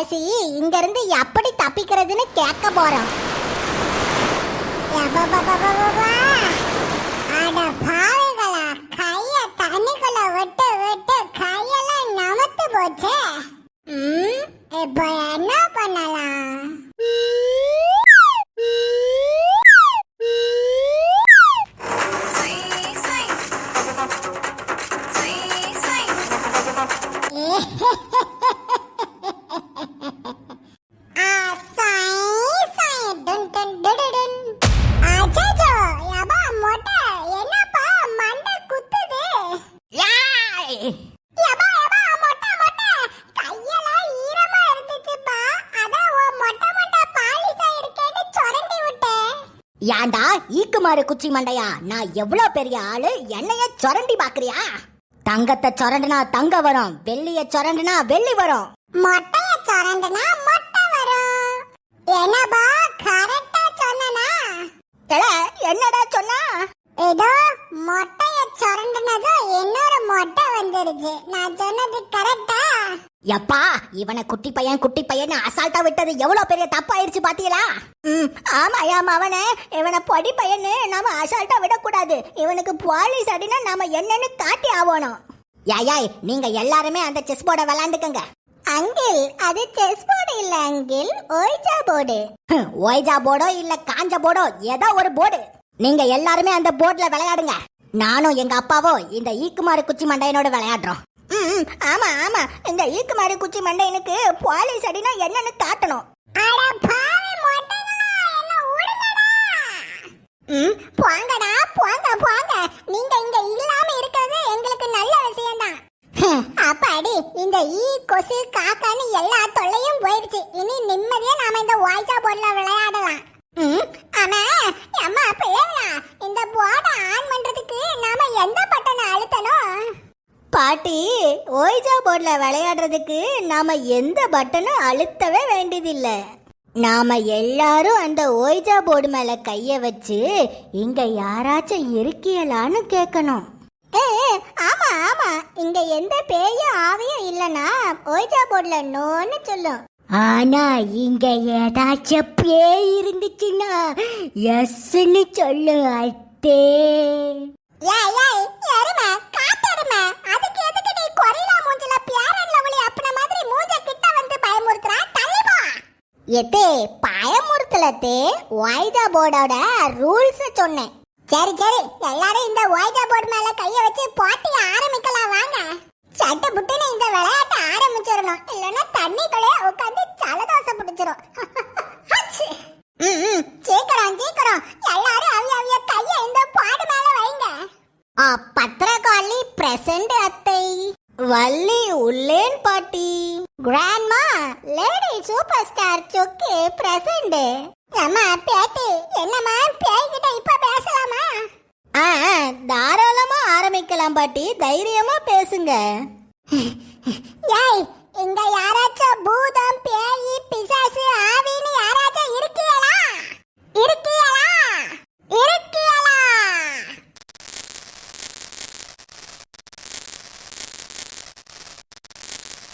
பேசி இங்க இருந்து எப்படி தப்பிக்கிறதுன்னு கேட்க போறோம். இப்போ என்ன பண்ணலாம்? ஏன்டா ஈக்குமாறு குச்சி மண்டையா? நான் எவ்வளவு பெரிய ஆளு? என்னைய சொரண்டி பாக்குறியா? தங்கத்தை சொரண்டுனா தங்க வரும் வெள்ளிய சொரண்டுனா வெள்ளி வரும். மொட்டைய சொரண்டுனா மொட்டை வரும். என்னப்பா, கரெக்டா சொன்னனா? எல என்னடா சொன்னா? ஏதோ மொட்டைய சொரண்டுனதும் இன்னொரு மொட்டை வந்துருச்சு. நான் சொன்னது கரெக்டா எப்பா இவனை குட்டி பையன் குட்டி பையன் அசால்ட்டா விட்டது எவ்வளவு பெரிய தப்பாயிருச்சு பாத்தீங்களா? ம் ஆமா ஆமா அவனை இவனை பொடி பையன்னு நாம அசால்ட்டா விடக்கூடாது. இவனுக்கு பாலிஸ் அடினா நாம என்னன்னு காட்டி ஆகணும். யாயாய் நீங்க எல்லாருமே அந்த செஸ் போர்டை விளையாண்டுக்கங்க அங்கிள் அது செஸ் போர்டு இல்ல அங்கிள். ஓய்ஜா போர்டு ஓய்ஜா போர்டோ இல்ல காஞ்ச போர்டோ ஏதோ ஒரு போர்டு நீங்க எல்லாருமே அந்த போர்டுல விளையாடுங்க. நானும் எங்க அப்பாவும் இந்த ஈக்குமாறு குச்சி மண்டையனோட விளையாடுறோம். ம், ம், ஆமா ஆமா. இந்த ஈக்குமாறு குச்சி மண்டையனுக்கு பாலிஸ் அடினா என்னன்னு காட்டணும். ம் போங்கடா போங்க போங்க. நீங்க இங்க இல்லாம இருக்கிறது எங்களுக்கு நல்ல விஷயம்தான். அப்பாடி இந்த ஈ கொசு காக்கான்னு எல்லா தொல்லையும் போயிடுச்சு. இனி நிம்மதியா நாம இந்த வாய்ஸா போர்ட்ல விளையாடலாம். ம், ஓய்ஜா போர்டில் விளையாடுறதுக்கு நாம் எந்த பட்டனும் அழுத்தவே வேண்டியதில்லை. நாம எல்லாரும் அந்த ஓய்ஜா போர்டு மேல கைய வச்சு இங்க யாராச்சும் இருக்கியலான்னு கேட்கணும் ஏ, ஆமாம் ஆமா ஆமா. இங்க எந்த பேயும் ஆவியும் இல்லனா ஓய்ஜா போர்ட்ல நோன்னு சொல்லும். ஆனா இங்க ஏதாச்சும் பேய் இருந்துச்சுன்னா எஸ்ன்னு சொல்லு அத்தே. ஏய் ஏய் எருமை காட்டெருமை அதுக்கு எதுக்கு கொரிலா மூஞ்சில பியாரன் லவ்லி அப்பன மாதிரி மூஞ்ச கிட்ட வந்து பயமுறுத்துறா தள்ளி போ எத்தே பயமுறுத்தலத்தே. ஒய்ஜா போர்டோட ரூல்ஸ் சொன்னேன். சரி சரி எல்லாரும் இந்த ஒய்ஜா போர்டு மேல கைய வச்சு போட்டி ஆரம்பிக்கலாம் வாங்க. சட்ட புட்டுன்னு இந்த விளையாட்டை ஆரம்பிச்சிடணும். இல்லைன்னா தண்ணிக்குள்ளே உட்காந்து ஜலதோஷம் பிடிச்சிரும். சீக்கிரம் சீக்கிரம். எல்லாரும் அவிய அவிய கைய இந்த பாடு மேல வைங்க. ஆ பத்திரகாளி பிரசன்ட் அத்தை. வள்ளி உள்ளேன் பாட்டி. Grandma lady super star Chokku present அம்மா பேட்டி என்னம்மா பேய்கிட்ட இப்ப பேசலாமா? ஆ தாராளமா ஆரம்பிக்கலாம் பாட்டி தைரியமா பேசுங்க. ஏய் இங்க யாராச்சும் பூதம் பேய் பிசாசு ஆவின்னு யாராச்சும் இருக்கீங்களா இருக்கீங்களா இருக்கீங்களா எ- எ- எ- எ- எ- எ- எ- ஏய், என்னங்கடி ல- ல- ல- லைட்டு வெட்டுது எல்லாரும் இங்க பாருங்க இங்க பாருங்க ஒய்ஜா போர்டு அதிருது ஒய்ஜா போர்டு அதிருது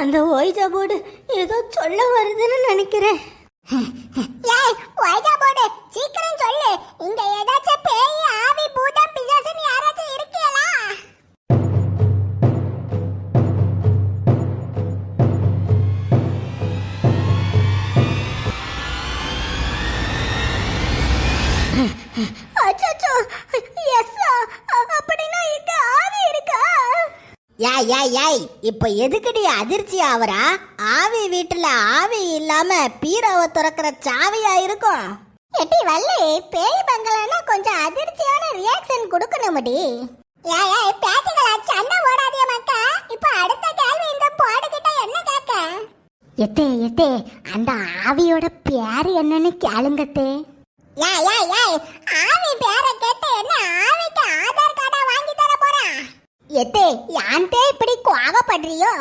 அந்த ஓய்ஜா போர்டு ஏதோ சொல்ல வருதுன்னு யாய் யாய் யாய் இப்போ எதுக்குடி அதிர்ச்சி ஆவரா ஆவி வீட்டுல ஆவி இல்லாம பீரோவை திறக்கிற சாவியா இருக்கும்? எட்டி வள்ளி பேய் பங்களானா கொஞ்சம் அதிர்ச்சியான ரியாக்ஷன் கொடுக்கணும்டி. ஏய் ஏய் பேத்திகளா சண்டை ஓடாதே மக்கா. இப்போ அடுத்த கேள்வி இந்த பாடு என்ன கேட்க எத்தே எத்தே அந்த ஆவியோட பேர் என்னன்னு கேளுங்கத்தே ஏய் யாய் ஏய் எத்தே யான்தே இப்படி கோவப்படுறியோ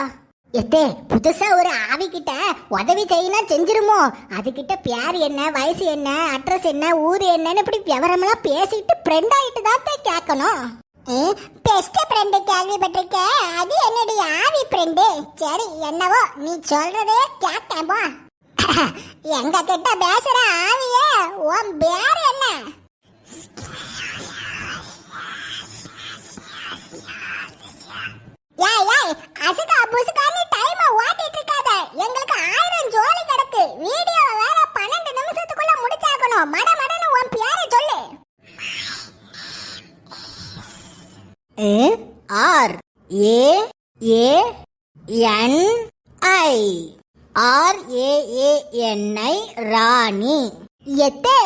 எத்தே புதுசா ஒரு ஆவி கிட்ட உதவி செய்யலாம் செஞ்சிருமோ? அதுகிட்ட பேர் என்ன வயசு என்ன அட்ரஸ் என்ன ஊர் என்னன்னு இப்படி விவரமெல்லாம் பேசிட்டு ஃப்ரெண்ட் ஆயிட்டு தான் கேட்கணும் பெஸ்ட் ஃப்ரெண்டு கேள்விப்பட்டிருக்க அது என்னுடைய ஆவி ஃப்ரெண்டு சரி என்னவோ நீ சொல்றதே கேட்டேன் எங்க கிட்ட பேசுற ஆவியே உன் பேர் என்ன? ஏய் ஏய் அசுகா புசுகான்னு டைம் ஓட்டிட்டு இருக்காத. எங்களுக்கு ஆயிரம் ஜோலி கிடக்கு. வீடியோ வேற பன்னெண்டு நிமிஷத்துக்குள்ள முடிச்சாகணும். மட மடன்னு உன் பேரை சொல்லு. R A A N I R A A N I Rani. எத்தே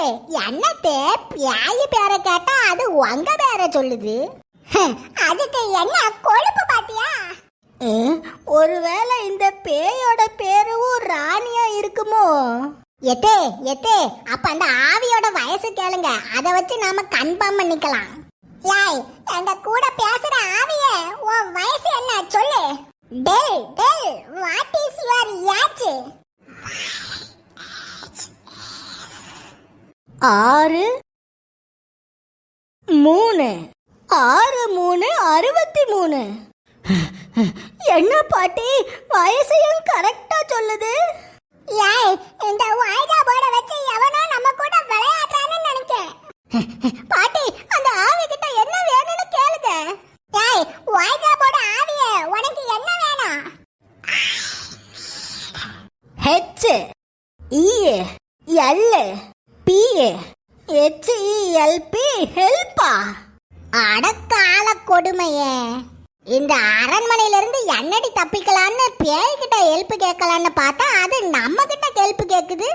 என்னத்தே பியாயி பேரை கேட்டா அது உங்க பேரை சொல்லுது. அதுக்கு என்ன கொழுப்பு பாத்தியா? ஒருவேளை இந்த பேயோட பேரும் ராணியா இருக்குமோ? எத்தே எத்தே அப்ப அந்த ஆவியோட வயசு கேளுங்க. அத வச்சு நாம கன்ஃபார்ம் பண்ணிக்கலாம். ஏய் எங்க கூட பேசுற ஆவியே உன் வயசு என்ன சொல்லு. Tell tell what is your age ஆறு மூணு. ஆறு மூணு அறுபத்தி மூணு. என்ன பாட்டி வயசையும் கரெக்டா சொல்லுது? ஏய் இந்த வாய்தா போர்டை வச்சு எவனோ நம்ம கூட விளையாடுறான்னு நினைக்கிறேன் பாட்டி அந்த ஆவி கிட்ட என்ன வேணும்னு கேளுங்க. ஏய் வாய்தா போர்டு ஆவியே உனக்கு என்ன வேணும்? H E L P H E L P ஹெல்ப்பா அடக்கால கொடுமையே. இந்த அரண்மனையிலிருந்து என்னடி தப்பிக்கலான்னு பேய்கிட்ட ஹெல்ப் கேட்கலான்னு பார்த்தா அது நம்ம கிட்ட ஹெல்ப் கேக்குது?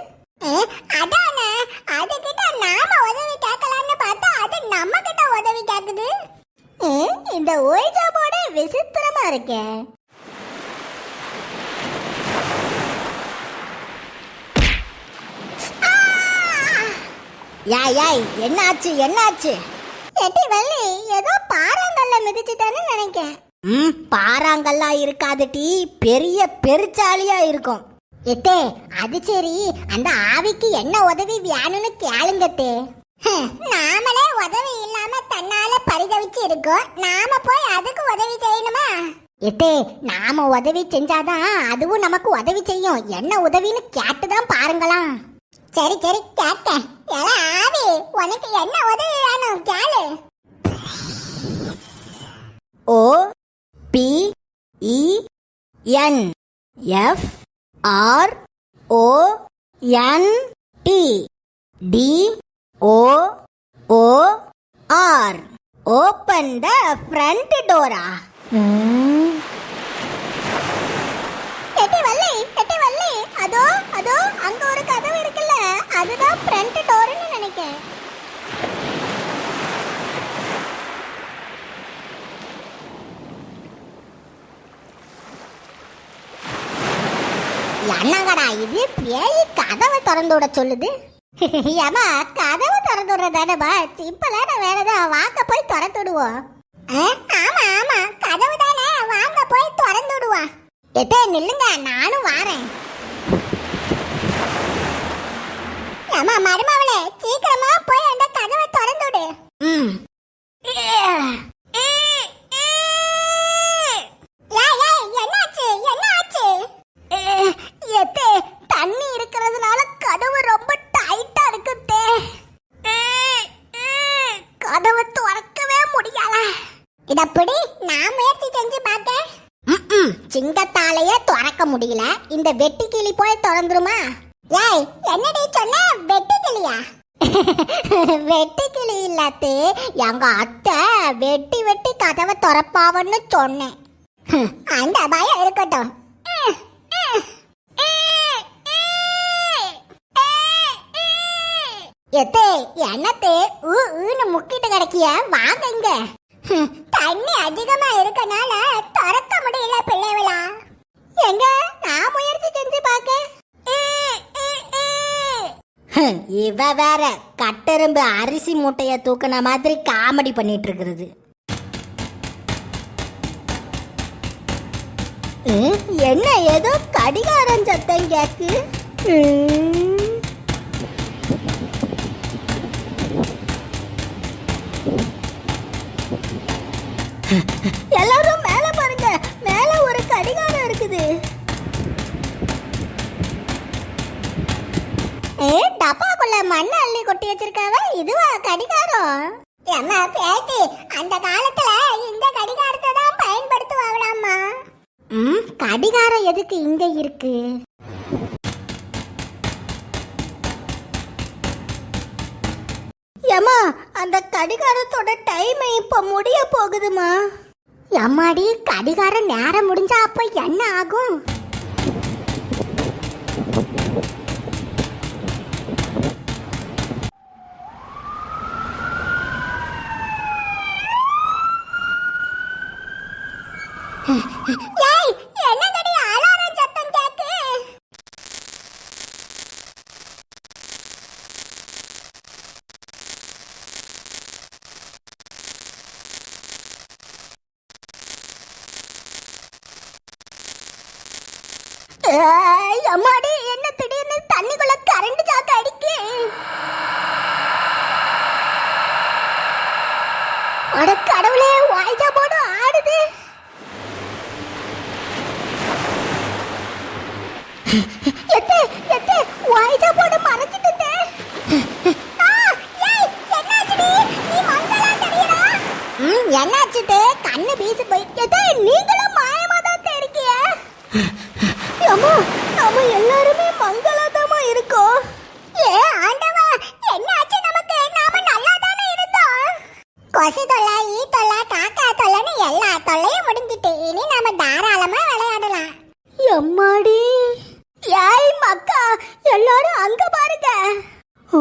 அதானே? அது கிட்ட நாம உதவி கேட்கலான்னு பார்த்தா அது நம்ம கிட்ட உதவி கேக்குது? இந்த ஓய்ஜா போர்டு விசித்திரமா இருக்கே. யாய் யாய் என்னாச்சு என்னாச்சு? எட்டி வள்ளி ஏதோ பாறாங்கல்ல மிதிச்சிட்டான்னு நினைக்கேன். ம் பாறாங்கல்லா இருக்காது டீ. பெரிய பெருச்சாலியா இருக்கும். எத்தே அது சரி. அந்த ஆவிக்கு என்ன உதவி வேணும்னு கேளுங்கத்தே நாமளே உதவி இல்லாம தன்னால பரிதவிச்சு இருக்கோம். நாம போய் அதுக்கு உதவி செய்யணுமா? எத்தே நாம உதவி செஞ்சாதான் அதுவும் நமக்கு உதவி செய்யும். என்ன உதவின்னு கேட்டுதான் பாருங்களாம் சரி சரி கேட்டேன். ஏல ஆவி உனக்கு என்ன உதவி வேணும்? கேளு. O P E N F R O N T D O O R. Open the front Dora எட்டி வள்ளி எட்டி வள்ளி. அதோ அதோ அங்க ஒரு கதவு இருக்குல்ல அதுதான் ஃப்ரண்ட் டோர்னு நினைக்கிறேன். என்னங்கடா இது? பேய் கதவை திறந்து விட சொல்லுது. ஏமா கதவை திறந்து விடுறதானப்பா இப்பலான வேலைதான். வாங்க போய் திறந்து விடுவோம். ஆமா ஆமா. கதவு தானே. வாங்க போய் திறந்து விடுவா எத்தே நில்லுங்க. நானும் வாரேன். அம்மா மருமவளே சீக்கிரமா போய் அந்த கதவை திறந்து விடு ம். ஏய், ஏய், என்னாச்சு என்னாச்சு? எத்தே தண்ணி இருக்கிறதுனால கதவு ரொம்ப டைட்டா இருக்குத்தே கதவை திறக்கவே முடியல. இதப்படி நான் முயற்சி செஞ்சு பார்த்தேன். சிங்கத்தாலேயே திறக்க முடியல. இந்த வெட்டி கிளி போய் திறந்துருமா? வெட்டுக்கிளியா? வெட்டுக்கிளி இல்லாத்து எங்க அத்தை வெட்டி வெட்டி கதவை திறப்பாவன்னு சொன்னேன். அந்த பயம் இருக்கட்டும். எத்தே என்னத்தே? ஊ ஊன்னு முக்கிட்டு கிடைக்கிய? வாங்க இங்க. தண்ணி அதிகமா இருக்கனால திறக்க முடியல பிள்ளைகளை எங்க நான் முயற்சி செஞ்சு பார்க்க ஹம், இவ வேற கட்டெரும்பு அரிசி மூட்டைய தூக்குன மாதிரி காமெடி பண்ணிட்டு இருக்கிறது என்ன ஏதோ கடிகாரம் சத்தம் கேக்கு? எல்லாரும் மேல பாருங்க மேல ஒரு கடிகாரம் இருக்குது. ஏ டப்பாக்குள்ள மண்ணை அள்ளி கொட்டி வச்சிருக்காவ? இதுவா கடிகாரம்? அம்மா பேட்டி அந்த காலத்துல இந்த கடிகாரத்தை தான் பயன்படுத்துவாங்களாம்மா ம் கடிகாரம் எதுக்கு இங்க இருக்கு? ஏமா அந்த கடிகாரத்தோட டைம் இப்ப முடிய போகுதுமா எம்மாடி கடிகாரம் நேரம் முடிஞ்சா அப்ப என்ன ஆகும் ஏய் என்னங்கடி அலாரம் சத்தம் கேக்கு ஏய், அம்மாடி என்ன திடீர்னு தண்ணிக்குள்ள கரண்ட் சாக்கு அடிக்கு அட என்ன பேசி போய்? ஏதா நீங்களும் மாயமா தான் இருக்கீங்க? அம்மா நம்ம எல்லாருமே மங்களதமா இருக்கோம். ஏ ஆண்டவா என்ன ஆச்சு நமக்கு? நாம நல்லா தானே இருந்தோம். கொசு தொல்லை ஈ தொல்லை காக்கா தொல்லைன்னு எல்லா தொல்லையும் முடிஞ்சிட்டு இனி நாம தாராளமா விளையாடலாம். எம்மாடி? ஏய் மக்கா எல்லாரும் அங்க பாருங்க. ஓ.